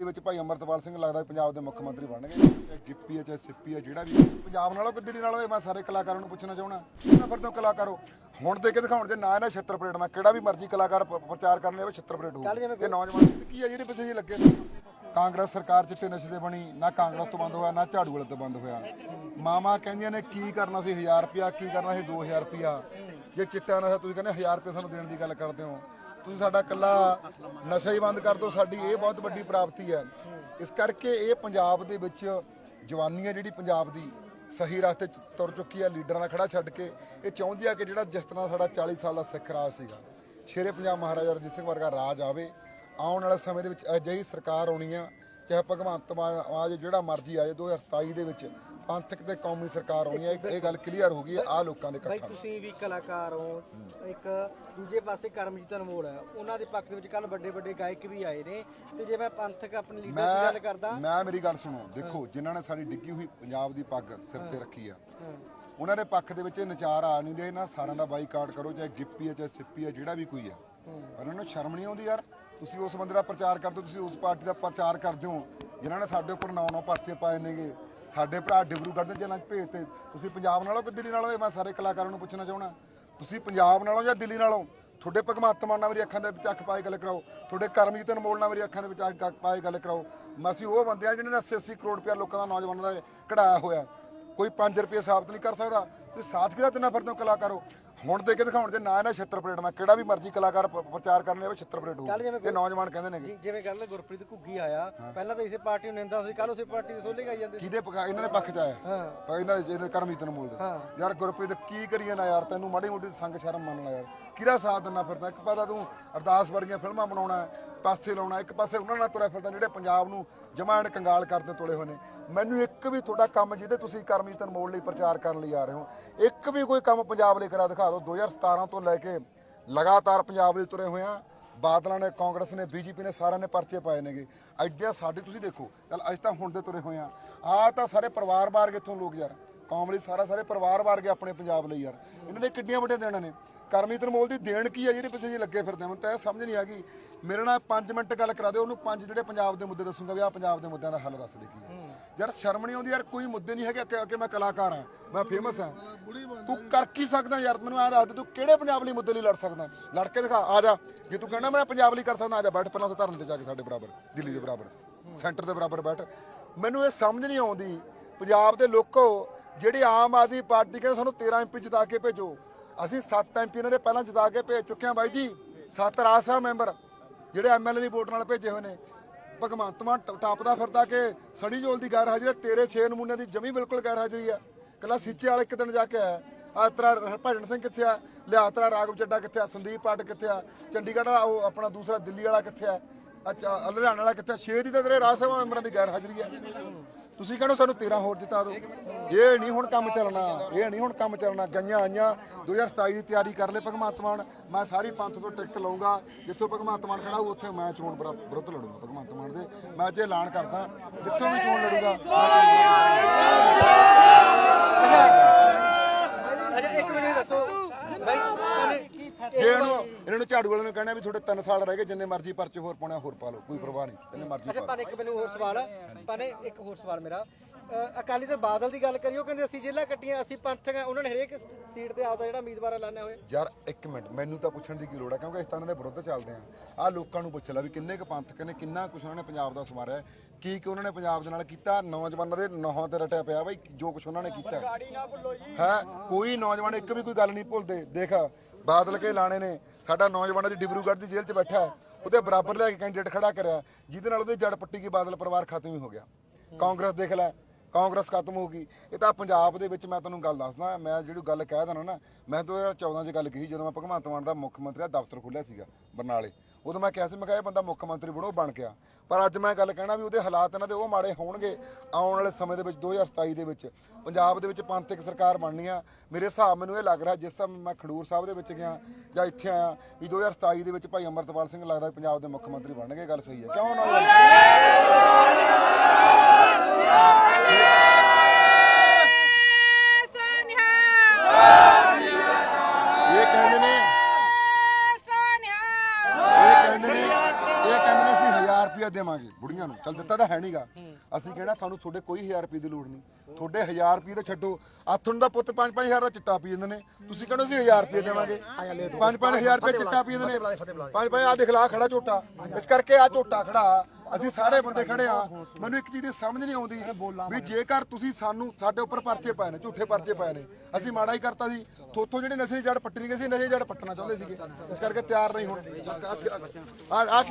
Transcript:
ਦੇ ਵਿੱਚ ਭਾਈ ਅਮਰਤਪਾਲ ਸਿੰਘ ਲੱਗਦਾ ਪੰਜਾਬ ਦੇ ਮੁੱਖ ਮੰਤਰੀ ਬਣਨਗੇ ਚਾਹੇ ਗਿੱਪੀ ਹੈ ਚਾਹੇ ਸਿੱਪੀ ਹੈ ਜਿਹੜਾ ਵੀ ਪੰਜਾਬ ਨਾਲੋਂ ਕਿ ਦਿੱਲੀ ਨਾਲੋਂ ਇਹ ਮੈਂ ਸਾਰੇ ਕਲਾਕਾਰਾਂ ਨੂੰ ਪੁੱਛਣਾ ਚਾਹਣਾ ਇਹਨਾਂ ਫਿਰ ਤੋਂ ਕਲਾਕਾਰੋ? ਹੁਣ ਦੇ ਕੇ ਦਿਖਾਉਣ ਜੇ ਨਾ ਇਹਨਾਂ ਛਿੱਤਰ ਪਰੇਡ ਮੈਂ ਕਿਹੜਾ ਵੀ ਮਰਜ਼ੀ ਕਲਾਕਾਰ ਪ- ਪ੍ਰਚਾਰ ਕਰਨ ਲਈ ਛਿੱਤਰ ਪਰੇਡ ਹੋਊ। ਇਹ ਨੌਜਵਾਨ ਕੀ ਹੈ ਜਿਹਦੇ ਪਿੱਛੇ ਜੀ ਲੱਗੇ ਨੇ? ਕਾਂਗਰਸ ਸਰਕਾਰ ਚਿੱਟੇ ਨਸ਼ੇ ਤੇ ਬਣੀ ਨਾ ਕਾਂਗਰਸ ਤੋਂ ਬੰਦ ਹੋਇਆ ਨਾ ਝਾੜੂ ਵਾਲੇ ਤੋਂ ਬੰਦ ਹੋਇਆ। ਮਾਮਾ ਕਹਿੰਦੀਆਂ ਨੇ ਕੀ ਕਰਨਾ ਸੀ 1000 ਰੁਪਿਆ ਕੀ ਕਰਨਾ ਸੀ 2000 ਰੁਪਿਆ ਜੇ ਚਿੱਟਾ ਨਸ਼ਾ ਤੁਸੀਂ ਕਹਿੰਦੇ 1000 ਰੁਪਏ ਸਾਨੂੰ ਦੇਣ ਦੀ ਗੱਲ ਕਰਦੇ ਹੋ ਤੁਸੀਂ ਸਾਡਾ ਕੱਲਾ ਨਸ਼ਾ ਹੀ ਬੰਦ ਕਰ ਦਿਓ, ਸਾਡੀ ਇਹ ਬਹੁਤ ਵੱਡੀ ਪ੍ਰਾਪਤੀ ਹੈ। ਇਸ ਕਰਕੇ ਇਹ ਪੰਜਾਬ ਦੇ ਵਿੱਚ ਜਵਾਨੀ ਹੈ ਜਿਹੜੀ ਪੰਜਾਬ ਦੀ। ਸਹੀ ਰਸਤੇ ਤੁਰ ਚੁੱਕੀ ਹੈ, ਲੀਡਰਾਂ ਦਾ ਖੜਾ ਛੱਡ ਕੇ। ਇਹ ਚਾਹੁੰਦੀ ਆ ਕਿ ਜਿਹੜਾ ਜਿਸ ਤਰ੍ਹਾਂ ਸਾਡਾ 40 ਸਾਲ ਦਾ ਸਿੱਖ ਰਾਜ ਸੀਗਾ, ਸ਼ੇਰੇ ਪੰਜਾਬ ਮਹਾਰਾਜਾ ਰਣਜੀਤ ਸਿੰਘ ਵਰਗਾ ਰਾਜ ਆਵੇ, ਆਉਣ ਵਾਲੇ ਸਮੇਂ ਦੇ ਵਿੱਚ ਅਜਿਹੀ ਸਰਕਾਰ ਆਉਣੀ ਆ, ਚਾਹੇ ਭਗਵੰਤ ਮਾਨ ਆਜ ਜਿਹੜਾ ਮਰਜ਼ੀ ਆ ਆਏ 2027 ਦੇ ਵਿੱਚ ਪੰਥਕ ਤੇ ਕੌਮੀ ਸਰਕਾਰ ਆਉਣੀ ਹੈ ਇਹ ਗੱਲ ਕਲੀਅਰ ਹੋ ਗਈ ਹੈ ਆ ਲੋਕਾਂ ਦੇ ਬਾਈ ਇਕੱਠਾਂ। ਤੁਸੀਂ ਵੀ ਕਲਾਕਾਰ ਹੋ ਇੱਕ ਦੂਜੇ ਪਾਸੇ ਕਰਮਜੀਤ ਅਨਮੋਲ ਹੈ ਉਹਨਾਂ ਦੇ ਪੱਖ ਦੇ ਵਿੱਚ ਕੱਲ ਵੱਡੇ ਵੱਡੇ ਗਾਇਕ ਵੀ ਆਏ ਨੇ ਤੇ ਜੇ ਮੈਂ ਪੰਥਕ ਆਪਣੇ ਲੀਡਰ ਦੀ ਗੱਲ ਕਰਦਾ ਮੈਂ ਮੇਰੀ ਗੱਲ ਸੁਣੋ ਦੇਖੋ ਜਿਨ੍ਹਾਂ ਨੇ ਸਾਡੀ ਡਿੱਗੀ ਹੋਈ ਪੰਜਾਬ ਦੀ ਪੱਗ ਸਿਰ ਤੇ ਰੱਖੀ ਆ ਹਾਂ। ਉਹਨਾਂ ਦੇ ਪੱਖ ਦੇ ਵਿੱਚ ਇਹ ਨਚਾਰ ਆ ਨਹੀਂ ਰਹੇ ਨਾ ਸਾਰਿਆਂ ਦਾ ਬਾਈਕਾਟ ਕਰੋ ਚਾਹੇ ਗਿੱਪੀ ਹੈ ਚਾਹੇ ਸਿੱਪੀ ਹੈ ਜਿਹੜਾ ਵੀ ਕੋਈ ਆ ਪਰ ਉਹਨਾਂ ਨੂੰ ਸ਼ਰਮ ਨਹੀਂ ਆਉਂਦੀ ਯਾਰ ਤੁਸੀਂ ਉਸ ਬੰਦੇ ਦਾ ਪ੍ਰਚਾਰ ਕਰਦੇ ਹੋ ਤੁਸੀਂ ਉਸ ਪਾਰਟੀ ਦਾ ਪ੍ਰਚਾਰ ਕਰਦੇ ਹੋ ਜਿਨ੍ਹਾਂ ਨੇ ਸਾਡੇ ਉੱਪਰ ਨੌ ਨੌ ਪਰਚੇ ਪਾਏ ਨੇਗੇ ਸਾਡੇ ਭਰਾ ਡਿਬਰੂਗੜ੍ਹ ਦੇ ਜੇਲ੍ਹਾਂ 'ਚ ਭੇਜਤੇ ਤੁਸੀਂ ਪੰਜਾਬ ਨਾਲੋਂ ਕਿ ਦਿੱਲੀ ਨਾਲੋਂ? ਇਹ ਮੈਂ ਸਾਰੇ ਕਲਾਕਾਰਾਂ ਨੂੰ ਪੁੱਛਣਾ ਚਾਹਣਾ ਤੁਸੀਂ ਪੰਜਾਬ ਨਾਲੋਂ ਜਾਂ ਦਿੱਲੀ ਨਾਲੋਂ? ਤੁਹਾਡੇ ਭਗਵੰਤ ਮਾਨ ਨਾਲ ਮੇਰੀ ਅੱਖਾਂ ਦੇ ਵਿੱਚ ਅੱਖ ਪਾਏ ਗੱਲ ਕਰਾਓ। ਤੁਹਾਡੇ ਕਰਮਜੀਤ ਅਨਮੋਲ ਨਾਲ ਮੇਰੀ ਅੱਖਾਂ ਦੇ ਵਿੱਚ ਅੱਖ ਪਾਏ ਗੱਲ ਕਰਾਓ। ਮੈਂ ਅਸੀਂ ਉਹ ਬੰਦੇ ਆ ਜਿਹਨਾਂ ਨੇ 80 80 ਕਰੋੜ ਰੁਪਇਆ ਲੋਕਾਂ ਦਾ ਨੌਜਵਾਨਾਂ ਦਾ ਕਢਾਇਆ ਹੋਇਆ। ਕੋਈ 5 ਰੁਪਏ ਸਾਬਤ ਨਹੀਂ ਕਰ ਸਕਦਾ। ਤੁਸੀਂ ਸਾਥ ਕਿਹਦਾ ਤਿੰਨਾ ਫਿਰਦੇ ਹੋ ਕਲਾਕਾਰੋ? ਹੁਣ ਦੇ ਕੇ ਦਿਖਾਉਣ ਜੇ ਨਾ ਇਹਨਾਂ ਛਿੱਤਰ ਪਰੇਡ ਮੈਂ ਕਿਹੜਾ ਵੀ ਮਰਜ਼ੀ ਕਲਾਕਾਰ ਪ- ਪ੍ਰਚਾਰ ਕਰਨ ਲਈ ਛਿੱਤਰ ਪਰੇਡ ਕੱਲ੍ਹ ਜਿਵੇਂ ਇਹ ਨੌਜਵਾਨ ਕਹਿੰਦੇ ਨੇਗੇ। ਜੀ- ਜਿਵੇਂ ਗੱਲ ਗੁਰਪ੍ਰੀਤ ਘੁੱਗੀ ਆਇਆ ਪਹਿਲਾਂ ਤਾਂ ਇਸੇ ਪਾਰਟੀ ਨੂੰ ਨਿੰਦਾ ਸੀ ਕੱਲ ਉਸੇ ਪਾਰਟੀ ਦੇ ਸੋਲੇ ਗਾਈ ਜਾਂਦੇ ਸੀ। ਕਿਹਦੇ ਪਕਾ ਇਹਨਾਂ ਦੇ ਪੱਖ ਚ ਆਇਆ। ਹਾਂ। ਪਰ ਇਹਨਾਂ ਦੇ ਇਹਦੇ ਕਰਮਜੀਤ ਅਨਮੋਲ ਦੇ ਹਾਂ। ਯਾਰ ਗੁਰਪ੍ਰੀਤ ਕੀ ਕਰੀਏ ਨਾ ਯਾਰ ਤੈਨੂੰ ਮਾੜੀ ਮੋਟੀ ਸੰਗ ਸ਼ਰਮ ਮੰਨਣਾ ਯਾਰ। ਕਿਹਦਾ ਸਾਥ ਦਿੰਨਾ ਫਿਰਦਾ? ਇੱਕ ਪਾਸਾ ਤੂੰ ਅਰਦਾਸ ਵਰਗੀਆਂ ਫਿਲਮਾਂ ਬਣਾਉਣਾ ਹੈ, ਪਾਸੇ ਲਾਉਣਾ ਇੱਕ ਪਾਸੇ ਉਹਨਾਂ ਨਾਲ ਤੁਰਿਆ ਫਿਰਦਾ ਜਿਹੜੇ ਪੰਜਾਬ ਨੂੰ ਜਮਾਣ ਕੰਗਾਲ ਕਰਦੇ ਤੋਲੇ ਹੋਏ ਨੇ। ਮੈਨੂੰ ਇੱਕ ਵੀ ਤੁਹਾਡਾ ਕੰਮ ਜਿਹਦੇ ਤੁਸੀਂ ਕਰਮਜੀਤ ਅਨਮੋਲ ਲਈ ਪ੍ਰਚਾਰ ਕਰਨ ਲਈ ਆ ਰਹੇ ਹੋ, ਇੱਕ ਵੀ ਕੋਈ ਕੰਮ ਪੰਜਾਬ ਲਈ ਕਰਾ ਦਿਖਾ ਦਿਓ। 2017 ਤੋਂ ਲੈ ਕੇ ਲਗਾਤਾਰ ਪੰਜਾਬ ਲਈ ਤੁਰੇ ਹੋਏ ਆ। ਬਾਦਲਾਂ ਨੇ, ਕਾਂਗਰਸ ਨੇ, ਬੀਜੇਪੀ ਨੇ ਸਾਰਿਆਂ ਨੇ ਪਰਚੇ ਪਾਏ ਨੇਗੇ। ਐਡਿਆ ਸਾਡੇ ਤੁਸੀਂ ਦੇਖੋ, ਚੱਲ ਅੱਜ ਤਾਂ ਹੁਣ ਦੇ ਤੁਰੇ ਹੋਏ ਆ। ਆ ਤਾਂ ਸਾਰੇ ਪਰਿਵਾਰ ਬਾਹਰ ਕਿੱਥੋਂ ਲੋਕ ਯਾਰ? ਕੌਮ ਲਈ ਸਾਰਾ ਸਾਰੇ ਪਰਿਵਾਰ ਵਾਰ ਗਏ ਆਪਣੇ ਪੰਜਾਬ ਲਈ ਯਾਰ। ਇਹਨਾਂ ਦੇ ਕਿੱਡੀਆਂ ਵੱਡੀਆਂ ਦੇਣਾ ਨੇ। ਕਰਮਜੀਤ ਅਨਮੋਲ ਦੀ ਦੇਣ ਕੀ ਹੈ ਜਿਹਦੇ ਪਿੱਛੇ ਜੀ ਲੱਗੇ ਫਿਰਦੇ? ਮੈਨੂੰ ਤਾਂ ਇਹ ਸਮਝ ਨਹੀਂ ਆ ਗਈ। ਮੇਰੇ ਨਾਲ 5 ਮਿੰਟ ਗੱਲ ਕਰਾ ਦਿਓ ਉਹਨੂੰ ਪੰਜ ਜਿਹੜੇ ਪੰਜਾਬ ਦੇ ਮੁੱਦੇ ਦੱਸੂਗਾ ਵੀ ਆ ਪੰਜਾਬ ਦੇ ਮੁੱਦਿਆਂ ਦਾ ਹੱਲ ਦੱਸ ਦੇ ਕੀ ਹੈ। ਯਾਰ ਸ਼ਰਮ ਨਹੀਂ ਆਉਂਦੀ ਯਾਰ ਕੋਈ ਮੁੱਦੇ ਨਹੀਂ ਹੈਗੇ। ਕਿ- ਕਿ ਮੈਂ ਕਲਾਕਾਰ ਹਾਂ ਮੈਂ ਫੇਮਸ ਹਾਂ ਤੂੰ ਕਰ ਕੀ ਸਕਦਾ ਯਾਰ? ਮੈਨੂੰ ਆ ਦੱਸ ਦੇ ਤੂੰ ਕਿਹੜੇ ਪੰਜਾਬ ਲਈ ਮੁੱਦੇ ਲਈ ਲੜ ਸਕਦਾ? ਲੜ ਕੇ ਦਿਖਾ ਆ ਜਾ। ਜੇ ਤੂੰ ਕਹਿੰਦਾ ਮੈਂ ਪੰਜਾਬ ਲਈ ਕਰ ਸਕਦਾ ਆ ਜਾ ਬੈਠ ਪਹਿਲਾਂ ਉੱਥੇ ਧਰਨ ਤੇ ਜਾ ਕੇ ਸਾਡੇ ਬਰਾਬਰ ਦਿੱਲੀ ਦੇ ਬਰਾਬਰ। ਸੈਂਟਰ ਦੇ ਬਰਾਬਰ ਬੈਠ। ਮੈਨੂੰ ਇਹ ਸਮਝ ਨਹੀਂ ਆਉਂਦੀ ਪੰਜਾਬ ਦੇ ਲੋਕੋ ਜਿਹੜੀ ਆਮ ਆਦਮੀ ਪਾਰਟੀ ਕਹਿੰਦੇ ਸਾਨੂੰ 13 ਐਮਪੀ ਜਿਤਾ ਕੇ ਭੇਜੋ। ਅਸੀਂ 7 ਐਮਪੀ ਇਹਨਾਂ ਦੇ ਪਹਿਲਾਂ ਜਿਤਾ ਕੇ ਭੇਜ ਚੁੱਕੇ ਹਾਂ ਬਾਈ ਜੀ। 7 ਰਾਜ ਸਭਾ ਮੈਂਬਰ ਜਿਹੜੇ ਐਮਐਲਏ ਦੀ ਵੋਟ ਨਾਲ ਭੇਜੇ ਹੋਏ ਨੇ। ਭਗਵੰਤ ਮਾਨ ਟਾਪਦਾ ਫਿਰਦਾ ਕਿ ਸੜੀ ਜੋਲ ਦੀ ਗੈਰ ਹਾਜ਼ਰੀ ਹੈ, ਤੇਰੇ 6 ਨਮੂਨਿਆਂ ਦੀ ਜਮੀ ਬਿਲਕੁਲ ਗੈਰ ਹਾਜ਼ਰੀ ਆ ਕੱਲਾ ਸੀਚੇ ਵਾਲੇ ਇੱਕ ਦਿਨ ਜਾ ਕੇ ਆਇਆ। ਆਤਰਾ ਤੇਰਾ ਹਰਭਜਨ ਸਿੰਘ ਕਿੱਥੇ ਆ? ਲਿਆਤਰਾ ਰਾਘਵ ਚੱਡਾ ਕਿੱਥੇ ਆ? ਸੰਦੀਪ ਪਾਠ ਕਿੱਥੇ ਆ? ਚੰਡੀਗੜ੍ਹ ਵਾਲਾ ਉਹ ਆਪਣਾ ਦੂਸਰਾ ਦਿੱਲੀ ਵਾਲਾ ਕਿੱਥੇ ਆ? ਅੱਛਾ ਲੁਧਿਆਣਾ ਵਾਲਾ ਕਿੱਥੇ ਆ? ਛੇ ਦੀ ਤਾਂ ਤੇਰੇ ਰਾਜ ਸਭਾ ਮੈਂਬਰਾਂ ਦੀ ਗੈਰ ਹਾਜ਼ਰੀ ਹੈ। ਤੁਸੀਂ ਕਹਿੰਦੇ ਸਾਨੂੰ 13 ਹੋਰ ਜਿਤਾ ਦਿਓ। ਇਹ ਨਹੀਂ ਹੁਣ ਕੰਮ ਚੱਲਣਾ, ਇਹ ਨਹੀਂ ਹੁਣ ਕੰਮ ਚੱਲਣਾ। ਗਈਆਂ ਆਈਆਂ 2027 ਦੀ ਤਿਆਰੀ ਕਰ ਲੈ ਭਗਵੰਤ ਮਾਨ। ਮੈਂ ਸਾਰੀ ਪੰਥ ਤੋਂ ਟਿਕਟ ਲਵਾਂਗਾ ਜਿੱਥੋਂ ਭਗਵੰਤ ਮਾਨ ਖੜਾ ਹੋਊ ਉੱਥੇ ਮੈਂ ਚੋਣ ਵਿਰ- ਵਿਰੁੱਧ ਲੜੂੰਗਾ ਭਗਵੰਤ ਮਾਨ ਦੇ। ਮੈਂ ਅੱਜ ਐਲਾਨ ਕਰਦਾ, ਜਿੱਥੋਂ ਵੀ ਚੋਣ ਲੜੂਗਾ ਅੱਛਾ ਇੱਕ ਮਿੰਟ ਦੱਸੋ ਬਾਈ ਪਹਿਲੇ ਜੇ ਇਹਨੂੰ ਨੂੰ ਝਾੜੂ ਵਾਲਿਆਂ ਨੂੰ ਕਹਿਣਾ ਵੀ ਤੁਹਾਡੇ 3 ਸਾਲ ਰਹਿ ਗਏ ਜਿੰਨੇ ਮਰਜ਼ੀ ਪਰਚੇ ਹੋਰ ਪਾਉਣਾ ਹੋਰ ਪਾ ਲਓ ਕੋਈ ਪਰਵਾਹ ਨਹੀਂ ਜਿੰਨੇ ਮਰਜ਼ੀ ਅੱਛਾ ਪਾ ਲਓ। ਪਾਣੇ ਇੱਕ ਮੈਨੂੰ ਹੋਰ ਸਵਾਲ ਹੈ ਪਾਣੇ ਇੱਕ ਹੋਰ ਸਵਾਲ ਮੇਰਾ। ਅ, ਅਕਾਲੀ ਦਲ ਬਾਦਲ ਦੀ ਗੱਲ ਕਰਿਓ ਕਹਿੰਦੇ ਅਸੀਂ ਜੇਲਾ ਕੱਟੀਆਂ ਅਸੀਂ ਪੰਥਕ ਆ ਉਹਨਾਂ ਨੇ ਹਰੇਕ ਸੀਟ ਤੇ ਆਪਦਾ ਜਿਹੜਾ ਉਮੀਦਵਾਰ ਐਲਾਨਿਆ ਹੋਇਆ। ਯਾਰ ਇੱਕ ਮਿੰਟ ਮੈਨੂੰ ਤਾਂ ਪੁੱਛਣ ਦੀ ਕੀ ਲੋੜ ਹੈ ਕਿਉਂਕਿ ਇਸ ਤਰ੍ਹਾਂ ਦੇ ਵਿਰੁੱਧ ਚੱਲਦੇ ਆ। ਆ ਲੋਕਾਂ ਨੂੰ ਪੁੱਛ ਲੈ ਵੀ ਕਿੰਨੇ ਕੁ ਪੰਥਕ ਨੇ ਕਿੰਨਾ ਕੁਛ ਉਹਨਾਂ ਨੇ ਪੰਜਾਬ ਦਾ ਸਮਾਰਿਆ ਹੈ, ਕੀ ਕਿ ਉਹਨਾਂ ਨੇ ਪੰਜਾਬ ਦੇ ਨਾਲ ਕੀਤਾ ਨੌਜਵਾਨਾਂ ਦੇ ਨੌਹਾਂ ਤੇ ਰਟਿਆ ਪਿਆ ਬਈ ਜੋ ਕੁਛ ਉਹਨਾਂ ਨੇ ਕੀਤਾ। ਹੈ ਕੋਈ ਨੌਜਵਾਨ ਇੱਕ ਵੀ ਕੋਈ ਗੱਲ ਨਹੀਂ ਭੁੱਲਦੇ ਦੇਖ। ਬਾਦਲ ਕੇ ਲਾਣੇ ਨੇ। ਸਾਡਾ ਨੌਜਵਾਨ ਜੀ ਡਿਬਰੂਗੜ੍ਹ ਦੀ ਜੇਲ੍ਹ 'ਚ ਬੈਠਾ ਹੈ, ਉਹਦੇ ਬਰਾਬਰ ਲਿਆ ਕੇ ਕੈਂਡੀਡੇਟ ਖੜਾ ਕਰਿਆ। ਜਿਹਦੇ ਨਾਲ ਉਹਦੇ ਜੜ ਪੱਟੀ ਕੀ ਬਾਦਲ ਪਰਿਵਾਰ ਖਤਮ ਹੀ ਹੋ ਗਿਆ। ਕਾਂਗਰਸ ਦੇਖ ਲੈ ਕਾਂਗਰਸ ਖਤਮ ਹੋ ਗਈ। ਇਹ ਤਾਂ ਪੰਜਾਬ ਦੇ ਵਿੱਚ ਮੈਂ ਤੁਹਾਨੂੰ ਗੱਲ ਦੱਸਦਾ ਮੈਂ ਜਿਹੜੀ ਗੱਲ ਕਹਿ ਦਣਾ ਨਾ ਮੈਂ 2014 'ਚ ਗੱਲ ਕਹੀ ਜਦੋਂ ਮੈਂ ਭਗਵੰਤ ਮਾਨ ਦਾ ਮੁੱਖ ਮੰਤਰੀ ਦਾ ਦਫ਼ਤਰ ਖੋਲ੍ਹਿਆ ਸੀਗਾ ਬਰਨਾਲੇ। ਉਦੋਂ ਮੈਂ ਕਿਹਾ ਸੀ, ਮੈਂ ਕਿਹਾ ਇਹ ਬੰਦਾ ਮੁੱਖ ਮੰਤਰੀ ਬਣੋ, ਬਣ ਗਿਆ। ਪਰ ਅੱਜ ਮੈਂ ਗੱਲ ਕਹਿਣਾ ਵੀ ਉਹਦੇ ਹਾਲਾਤ ਇਹਨਾਂ ਦੇ ਉਹ ਮਾੜੇ ਹੋਣਗੇ ਆਉਣ ਵਾਲੇ ਸਮੇਂ ਦੇ ਵਿੱਚ 2027 ਦੇ ਵਿੱਚ। ਪੰਜਾਬ ਦੇ ਵਿੱਚ ਪੰਥਕ ਸਰਕਾਰ ਬਣਨੀ ਆ। ਮੇਰੇ ਹਿਸਾਬ ਮੈਨੂੰ ਇਹ ਲੱਗ ਰਿਹਾ, ਜਿਸ ਸਮੇਂ ਮੈਂ ਖਡੂਰ ਸਾਹਿਬ ਦੇ ਵਿੱਚ ਗਿਆ ਜਾਂ ਇੱਥੇ ਆਇਆ ਵੀ 2027 ਦੇ ਵਿੱਚ ਭਾਈ ਅਮਰਤਪਾਲ ਸਿੰਘ ਲੱਗਦਾ ਪੰਜਾਬ ਦੇ ਮੁੱਖ ਮੰਤਰੀ ਬਣਨਗੇ ਗੱਲ ਸਹੀ ਹੈ। ਕਿਉਂ ਨਾ ਇਹ ਕਹਿੰਦੇ ਨੇ ਇਹ ਕਹਿੰਦੇ ਨੇ ਇਹ ਕਹਿੰਦੇ ਨੇ ਅਸੀਂ 1000 ਰੁਪਇਆ ਦੇਵਾਂਗੇ ਬੁੜੀਆਂ ਨੂੰ। ਚੱਲ ਦਿੱਤਾ ਤਾਂ ਹੈ ਨਹੀਂਗਾ ਅਸੀਂ ਕਹਿਣਾ ਤੁਹਾਨੂੰ ਤੁਹਾਡੇ ਕੋਈ 1000 ਰੁਪਏ ਦੀ ਲੋੜ ਨਹੀਂ। ਤੁਹਾਡੇ 1000 ਰੁਪਏ ਤਾਂ ਛੱਡੋ। ਆਥਣ ਦਾ ਪੁੱਤ 5-5000 ਦਾ ਚਿੱਟਾ ਪੀ ਜਾਂਦੇ ਨੇ। ਤੁਸੀਂ ਕਹਿੰਦੇ ਅਸੀਂ 1000 ਰੁਪਏ ਦੇਵਾਂਗੇ। 5-5000 ਰੁਪਏ ਚਿੱਟਾ ਪੀ ਜਾਂਦੇ ਨੇ। ਪੰਜ ਪੰਜ ਆ ਦੇਖ ਲਾ ਖੜਾ ਝੋਟਾ। ਇਸ ਕਰਕੇ ਆ ਝੋਟਾ ਖੜਾ। ਅਸੀਂ ਸਾਰੇ ਬੰਦੇ ਖੜੇ ਆ ਮੈਨੂੰ ਇੱਕ ਚੀਜ਼ ਦੀ ਸਮਝ ਨਹੀਂ ਆਉਂਦੀ ਵੀ ਜੇਕਰ ਤੁਸੀਂ ਸਾਨੂੰ ਸਾਡੇ ਉੱਪਰ ਪਰਚੇ ਪਾਏ ਨੇ, ਝੂਠੇ ਪਰਚੇ ਪਾਏ ਨੇ, ਅਸੀਂ ਮਾੜਾ ਹੀ ਕਰਤਾ ਸੀ। ਥੋਥੋਂ ਜਿਹੜੇ ਨਸ਼ੇ ਦੀ ਜੜ ਪੱਟਣੀ ਗਏ ਸੀ, ਨਸ਼ੇ ਦੀ ਜੜ ਪੱਟਣਾ ਚਾਹੁੰਦੇ ਸੀਗੇ। ਇਸ ਕਰਕੇ ਤਿਆਰ ਨਹੀਂ ਹੁਣ। ਆ ਆ